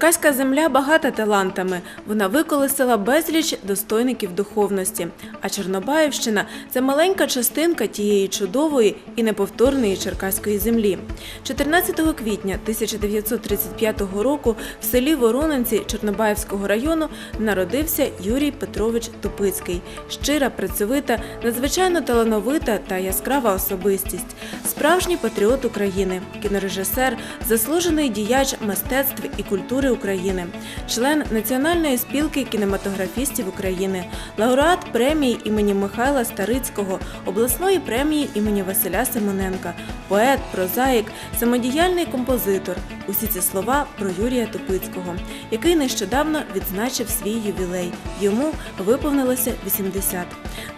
Черкаська земля багата талантами. Вона виколесила безліч достойників духовності. А Чорнобаївщина це маленька частинка тієї чудової і неповторної черкаської землі. 14 квітня 1935 року в селі Воронинці Чорнобаївського району народився Юрій Петрович Тупицький. Щира, працьовита, надзвичайно талановита та яскрава особистість. Справжній патріот України, кінорежисер, заслужений діяч мистецтв і культури України, член Національної спілки кінематографістів України, лауреат премії імені Михайла Старицького, обласної премії імені Василя Симоненка, поет, прозаїк, самодіяльний композитор. Усі ці слова про Юрія Тупицького, який нещодавно відзначив свій ювілей. Йому виповнилося 80.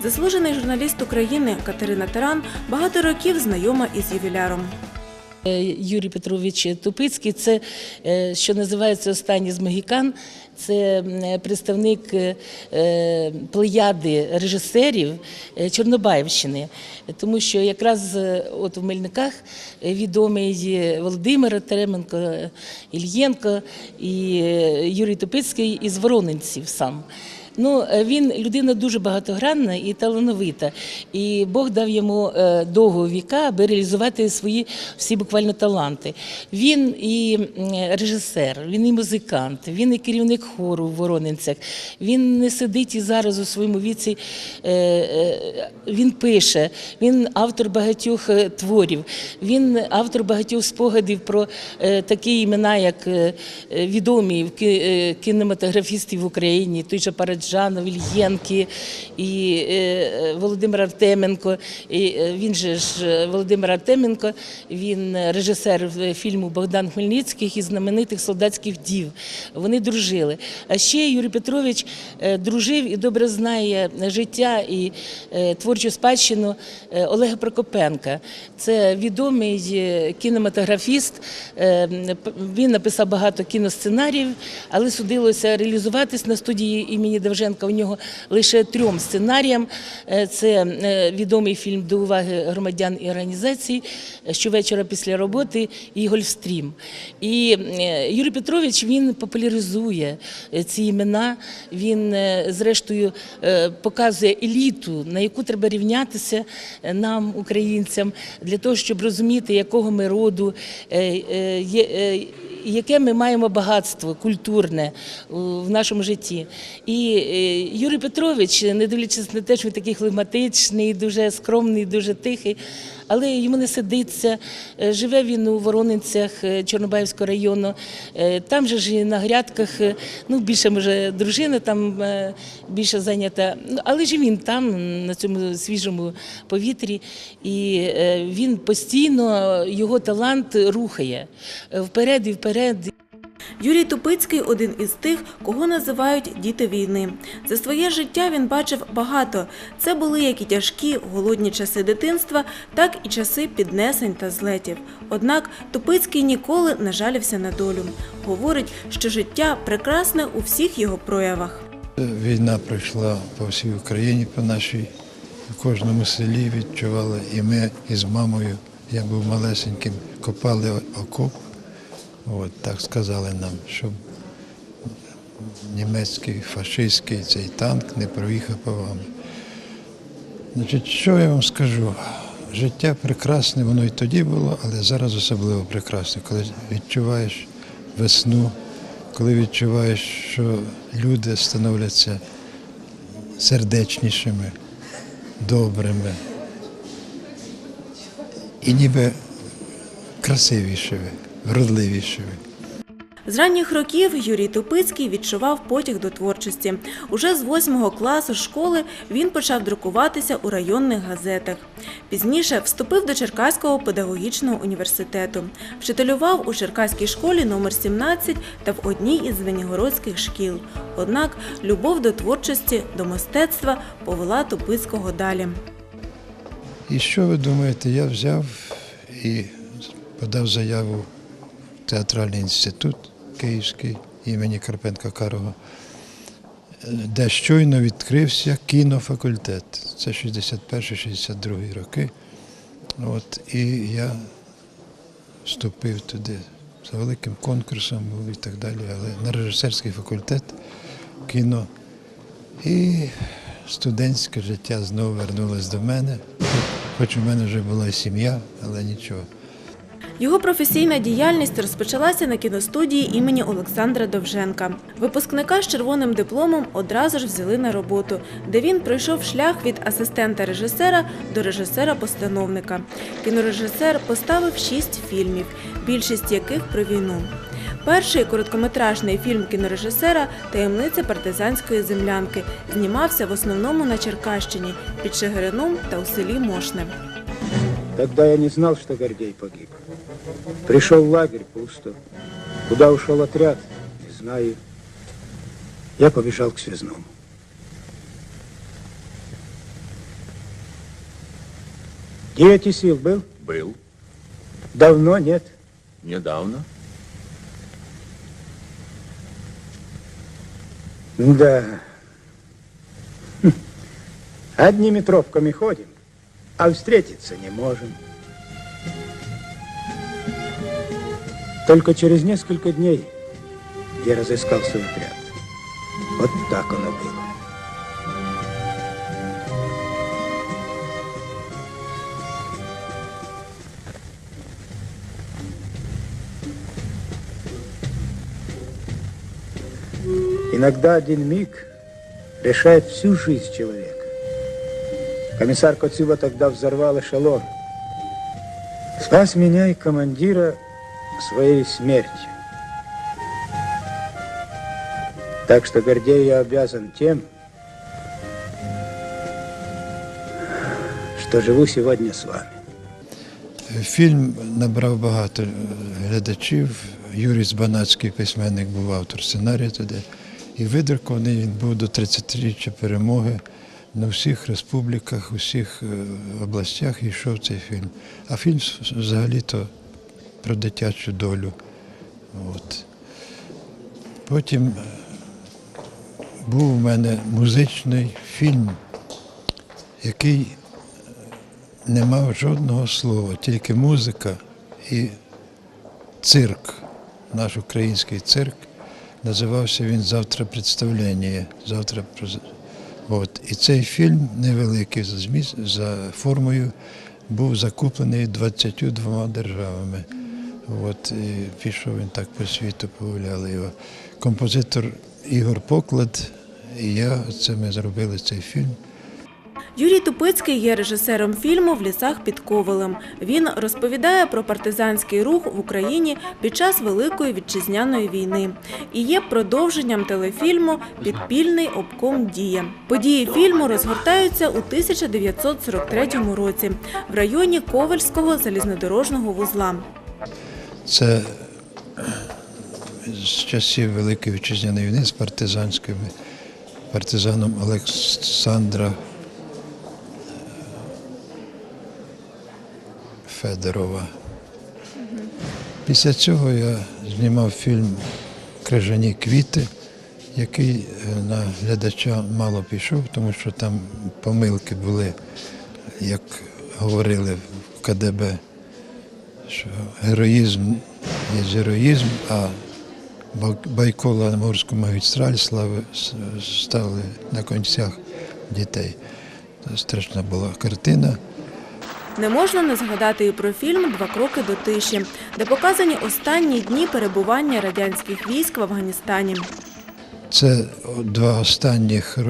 Заслужений журналіст України Катерина Таран багато років знайома із ювіляром. Е, Юрій Петрович Тупицький, це е, що називається останній з Могікан. Це представник е, плеяди режисерів Чорнобаївщини, тому що якраз от в Мельниках відомий Володимир Теременко, Ільєнко і Юрій Тупицький із Воронинців сам. Ну, е, він людина дуже багатогранна і талановита. І Бог дав йому е, довго віка, аби реалізувати свої всі буквально таланти. Він і режисер, він і музикант, він і керівник хору в Воронинцях. Він не сидить і зараз у своєму віці. е, Він пише, він автор багатьох творів, він автор багатьох спогадів про такі імена, як відомі кінематографістів в Україні, той же Параджанов, Ільєнки і е, Володимир Артеменко. І е, він же ж е, Володимир Артеменко, він е, режисер фільму Богдан Хмельницький і знаменитих солдатських дів. Вони дружили. А ще Юрій Петрович е, дружив і добре знає життя і е, творчу спадщину е, Олега Прокопенка. Це відомий е, кінематографіст. Е, Він написав багато кіносценаріїв, але судилося реалізуватись на студії імені Довженка. У нього лише трьом сценаріям. Е, Це е, відомий фільм до уваги громадян і організацій щовечора після роботи і Гольфстрім. І е, Юрій Петрович він популяризує е, ці імена. Він, е, зрештою, е, показує еліту, на яку треба рівнятися е, нам, українцям, для того, щоб розуміти, якого ми роду, е, е, е, яке ми маємо багатство культурне в нашому житті. І е, Юрій Петрович, не дивлячись на те, що він такий флегматичний, дуже скромний, дуже тихий, але йому не сидиться. Е, Живе він у Воронинцях е, Чорнобаївського району. Е, Там же ж і на грядках, е, ну більше може дружина там е, більше зайнята. Ну, Але ж він там, на цьому свіжому повітрі, і е, він постійно його талант рухає е, вперед і вперед. Юрій Тупицький один із тих, кого називають діти війни. За своє життя він бачив багато. Це були як і тяжкі, голодні часи дитинства, так і часи піднесень та злетів. Однак Тупицький ніколи не жалівся на долю. Говорить, що життя прекрасне у всіх його проявах. Війна пройшла по всій Україні, по нашій, в кожному селі відчували і ми із мамою. Я був малесеньким, копали окоп. От так сказали нам, щоб німецький, фашистський цей танк не проїхав по вам. Значить, що я вам скажу? Життя прекрасне, воно і тоді було, але зараз особливо прекрасне, коли відчуваєш весну, коли відчуваєш, що люди становляться сердечнішими, добрими і ніби красивішими, вродливішими. З ранніх років Юрій Тупицький відчував потяг до творчості. Уже з восьмого класу школи він почав друкуватися у районних газетах. Пізніше вступив до Черкаського педагогічного університету. Вчителював у Черкаській школі номер 17 та в одній із Звенігородських шкіл. Однак любов до творчості, до мистецтва повела Тупицького далі. І що ви думаєте, я взяв і подав заяву театральний інститут Київський імені Карпенка Карова, де щойно відкрився кінофакультет. Це 61-62 роки. От, і я вступив туди за великим конкурсом і так далі, але на режисерський факультет кіно. І студентське життя знову вернулось до мене. Хоч у мене вже була сім'я, але нічого. Його професійна діяльність розпочалася на кіностудії імені Олександра Довженка. Випускника з червоним дипломом одразу ж взяли на роботу, де він пройшов шлях від асистента режисера до режисера-постановника. Кінорежисер поставив шість фільмів, більшість яких про війну. Перший короткометражний фільм кінорежисера Таємниця партизанської землянки знімався в основному на Черкащині під Шегирином та у селі Мошне. Тогда я не знал, что Гордей погиб. Пришел в лагерь пусто. Куда ушел отряд, не знаю. Я побежал к связному. Дети сил был? Был. Давно нет. Недавно. Да. Хм. Одними тропками ходим, а встретиться не можем. Только через несколько дней я разыскал свой отряд. Вот так оно было. Иногда один миг решает всю жизнь человека. Комиссар Коцюба тогда взорвал эшелон. Спас меня и командира своей смертью. Так что Гордею я обязан тем, что живу сегодня с вами. Фільм набрав багато глядачів. Юрій Збанацький, письменник, був автор сценарію туди. І видрукований він був до 30-річчя перемоги. На всіх республіках, у всіх е, областях йшов цей фільм. А фільм взагалі-то про дитячу долю. От. Потім е, був у мене музичний фільм, який не мав жодного слова, тільки музика і цирк, наш український цирк. Називався він Завтра представлення. Завтра От. І цей фільм невеликий за, формою був закуплений 22 державами. От, і пішов він так по світу, погуляли його. Композитор Ігор Поклад і я, це ми зробили цей фільм. Юрій Тупицький є режисером фільму В лісах під Ковелем. Він розповідає про партизанський рух в Україні під час Великої вітчизняної війни і є продовженням телефільму Підпільний обком дія. Події фільму розгортаються у 1943 році в районі Ковельського залізнодорожного вузла. Це з часів Великої вітчизняної війни з партизанськими партизаном Олександра Федорова. Після цього я знімав фільм Крижані квіти, який е, на глядача мало пішов, тому що там помилки були, як говорили в КДБ що героїзм є героїзм, а Байкола морську магістраль слави стали на концях дітей. Це страшна була картина. Не можна не згадати і про фільм Два кроки до тиші, де показані останні дні перебування радянських військ в Афганістані. Це два останніх е,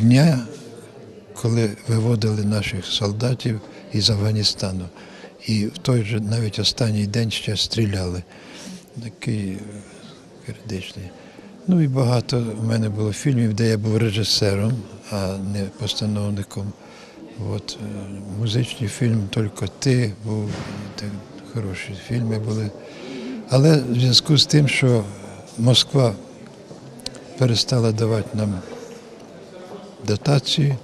дня, коли виводили наших солдатів із Афганістану. І в той же навіть останній день ще стріляли. Такий е, критичний. Ну і багато в мене було фільмів, де я був режисером, а не постановником. От, е, музичний фільм Тільки ти був, хороші фільми були. Але в зв'язку з тим, що Москва перестала давати нам дотації,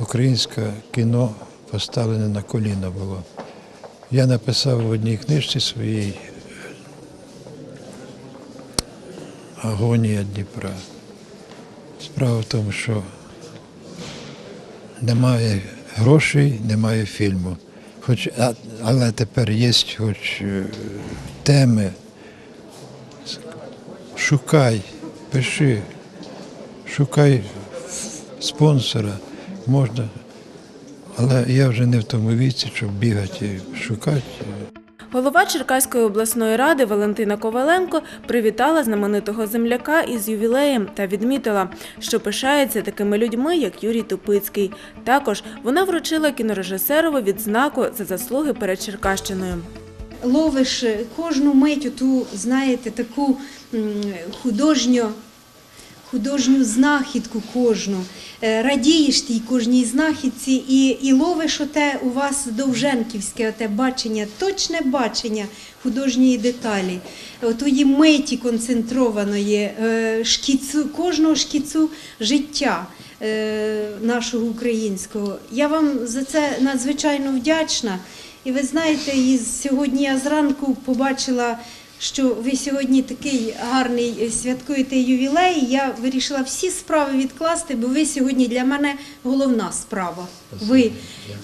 українське кіно поставлене на коліна було. Я написав в одній книжці своїй Агонія Дніпра. Справа в тому, що немає грошей, немає фільму. Хоч, але тепер є хоч е, теми. Шукай, пиши, шукай спонсора, можна. Але я вже не в тому віці, щоб бігати і шукати. Голова Черкаської обласної ради Валентина Коваленко привітала знаменитого земляка із ювілеєм та відмітила, що пишається такими людьми, як Юрій Тупицький. Також вона вручила кінорежисерову відзнаку за заслуги перед Черкащиною. ловиш кожну мить ту, знаєте, таку м, художню, знахідку кожну. Е, Радієш тій кожній знахідці і, і ловиш оте у вас довженківське оте бачення, точне бачення художньої деталі, отої миті концентрованої, е, шкіцу, кожного шкіцу життя е, нашого українського. Я вам за це надзвичайно вдячна. І ви знаєте, і сьогодні я зранку побачила, що ви сьогодні такий гарний е, святкуєте ювілей. Я вирішила всі справи відкласти, бо ви сьогодні для мене головна справа. Ви,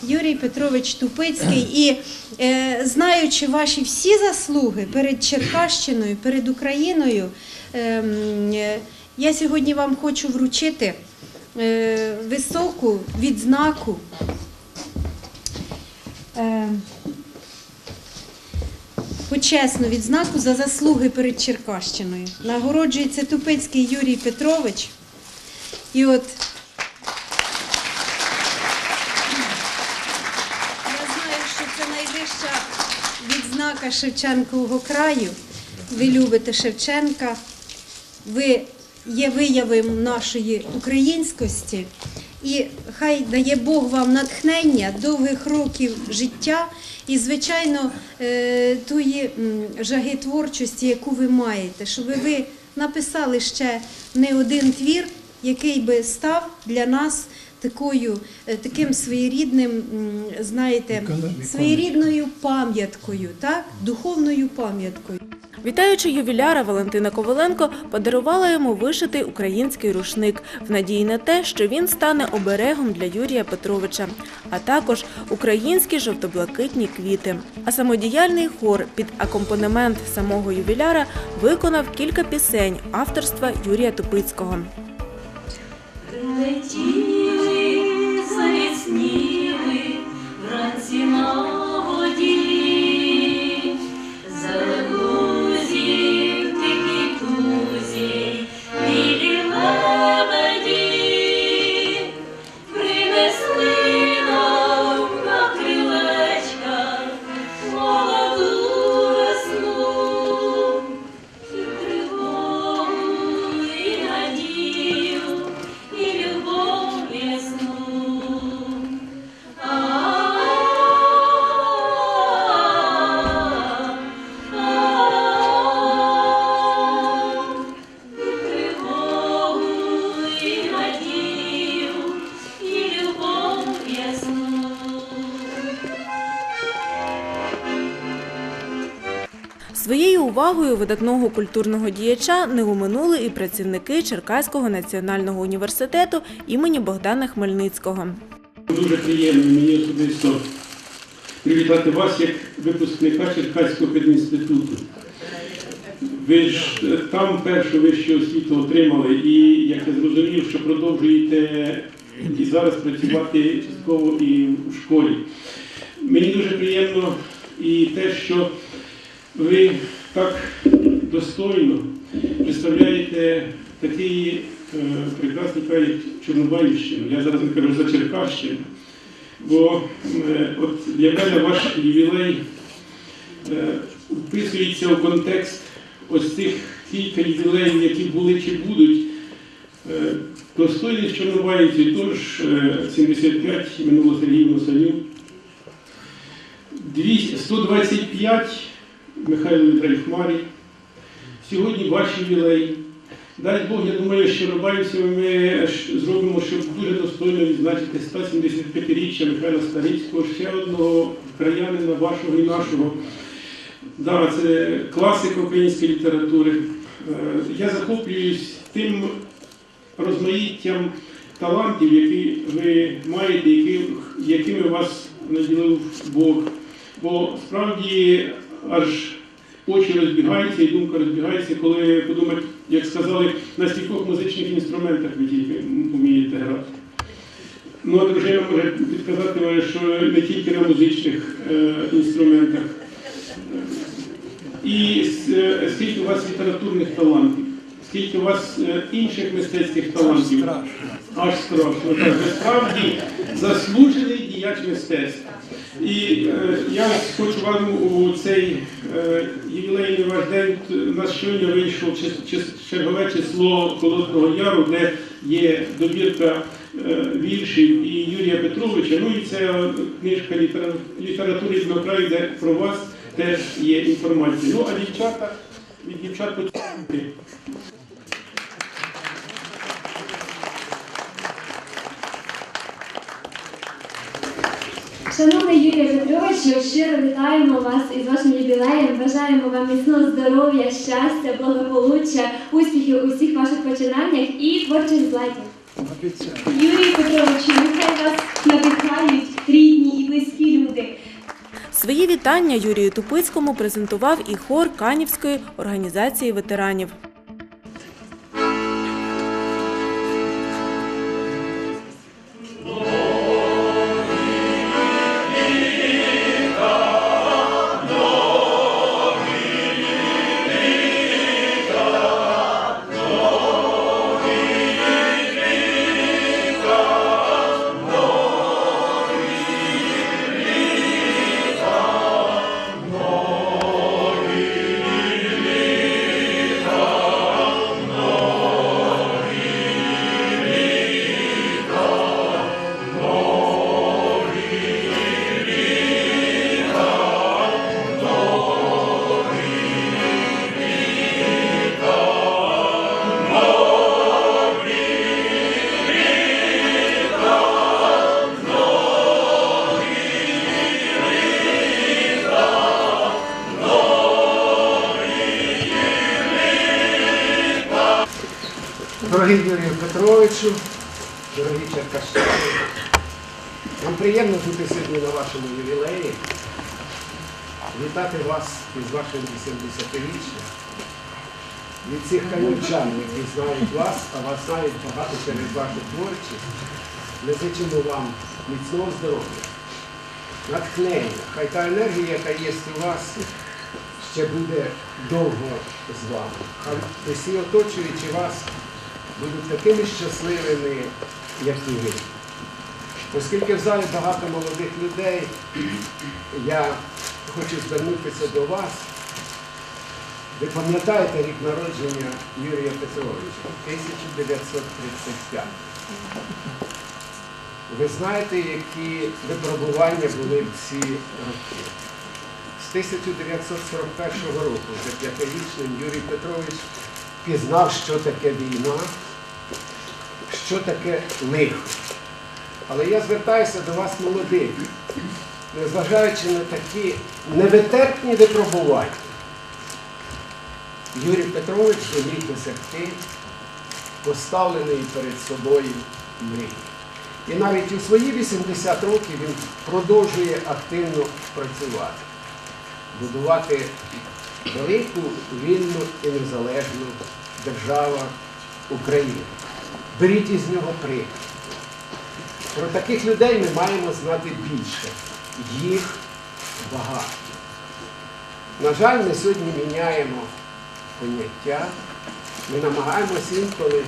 Юрій Петрович Тупицький. І е, знаючи ваші всі заслуги перед Черкащиною, перед Україною, ем, е, я сьогодні вам хочу вручити е, високу відзнаку. Е, почесну відзнаку за заслуги перед Черкащиною. Нагороджується Тупицький Юрій Петрович. І от я знаю, що це найвища відзнака Шевченкового краю. Ви любите Шевченка, ви є виявом нашої українськості. І хай дає Бог вам натхнення довгих років життя і, звичайно, е, тої жаги творчості, яку ви маєте, щоб ви написали ще не один твір, який би став для нас такою, е, таким своєрідним, знаєте, своєрідною пам'яткою, так? духовною пам'яткою. Вітаючи ювіляра, Валентина Коваленко подарувала йому вишитий український рушник в надії на те, що він стане оберегом для Юрія Петровича, а також українські жовто-блакитні квіти. А самодіяльний хор під акомпанемент самого ювіляра виконав кілька пісень авторства Юрія Тупицького. Летіли, увагою видатного культурного діяча не оминули і працівники Черкаського національного університету імені Богдана Хмельницького. Дуже приємно мені особисто привітати вас як випускника Черкаського педінституту. Ви ж е, там першу вищу освіту отримали, і як я зрозумів, що продовжуєте і зараз працювати частково і в школі. Мені дуже приємно і те, що ви так достойно представляєте такий е, прекрасний край як Чорнобаївщину. Я зараз не кажу за Черкащину, бо е, от для мене ваш ювілей е, вписується у контекст ось цих кілька ювілеїв, які були чи будуть. Е, Достойних чорнобаївців, тож е, 75 минуло Сергію Носаню, 125 Михайло Вітральхмарі. Сьогодні ваш ювілей. Дай Бог, я думаю, що Рубаївцями ми зробимо, щоб дуже достойно відзначити 175-річчя Михайла Старицького, ще одного краянина вашого і нашого. Да, це класика української літератури. Е, Я захоплююсь тим розмаїттям талантів, які ви маєте, якими вас наділив Бог. Бо справді аж очі розбігаються і думка розбігається, коли подумати, як сказали, на стількох музичних інструментах ви тільки вмієте грати. Ну, а дружина може підказати, що не тільки на музичних е, інструментах. І е, скільки у вас літературних талантів, скільки у вас е, інших мистецьких талантів. Аж страшно. Так, ви справді заслужений діяч мистецтва. І е, я хочу вам у цей е, ювілейний ваш день, у нас щойно вийшло чергове число Холодного Яру, де є добірка е, віршів і Юрія Петровича. Ну і це е, книжка літера- літератури Дмитра, де про вас теж є інформація. Ну а дівчата від дівчат почути. Шановний Юрій Петровичу, щиро вітаємо вас із вашим ювілеєм. Бажаємо вам міцного здоров'я, щастя, благополуччя, успіхів у всіх ваших починаннях і творчих злетів. Юрій Петровичу, нехай вас надихають рідні і близькі люди. Свої вітання Юрію Тупицькому презентував і хор Канівської організації ветеранів. Дорогий Юрію Петровичу, дорогі черкащани, нам приємно бути сьогодні на вашому ювілеї, вітати вас із вашим 80-річчям. Від цих канівчан, які знають вас, а вас знають багато через вашу творчість, ми зичимо вам міцного здоров'я, натхнення. Хай та енергія, яка є у вас, ще буде довго з вами. Хай усі оточуючи вас будуть такими щасливими, як і ви. Оскільки в залі багато молодих людей, я хочу звернутися до вас. Ви пам'ятаєте рік народження Юрія Петровича 1935. Ви знаєте, які випробування були в ці роки. З 1941 року, вже п'ятирічним, Юрій Петрович пізнав, що таке війна, що таке лихо. Але я звертаюся до вас, молодих, незважаючи на такі невитерпні випробування. Юрій Петрович зумів досягти поставленої перед собою мрії. І навіть у свої 80 років він продовжує активно працювати, будувати велику, вільну і незалежну державу Україну. Беріть із нього приклад. Про таких людей ми маємо знати більше. Їх багато. На жаль, ми сьогодні міняємо поняття. Ми намагаємося інколи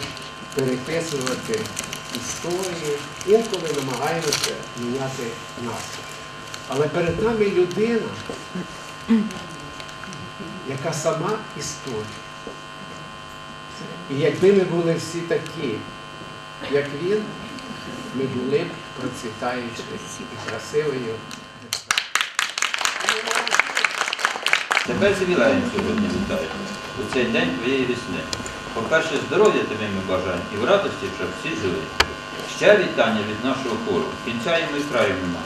переписувати історії, інколи намагаємося міняти настрій. Але перед нами людина, яка сама історія. І якби ми були всі такі, як він, ми були б і красивою. Тебе з ювілеєм сьогодні вітаю. У цей день твоєї весни. По-перше, здоров'я тобі ми бажаємо і в радості, щоб всі жили. Ще вітання від нашого хору. Йому і краю нема.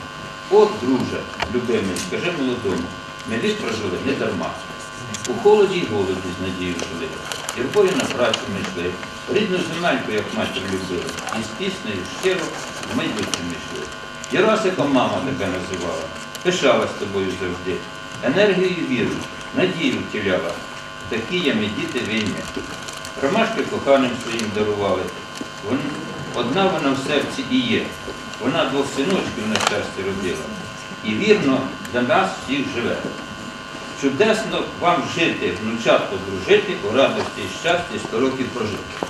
От, друже, любимий, скажи молодому, ми вік прожили не дарма. У холоді й голоді з надією жили. Юрбою на працю ми йшли. Рідну земельку, як матір любили. І з піснею щиро в майбутнє йшли. Яросиком мама тебе називала, пишалась тобою завжди. Енергію віру, надію втіляла. Такі я ми діти війни. Ромашки коханим своїм дарували. Вон, одна вона в серці і є. Вона двох синочків на щастя родила. І вірно для нас всіх живе. Чудесно вам жити, внучатко дружити, у радості і щасті сто років прожити.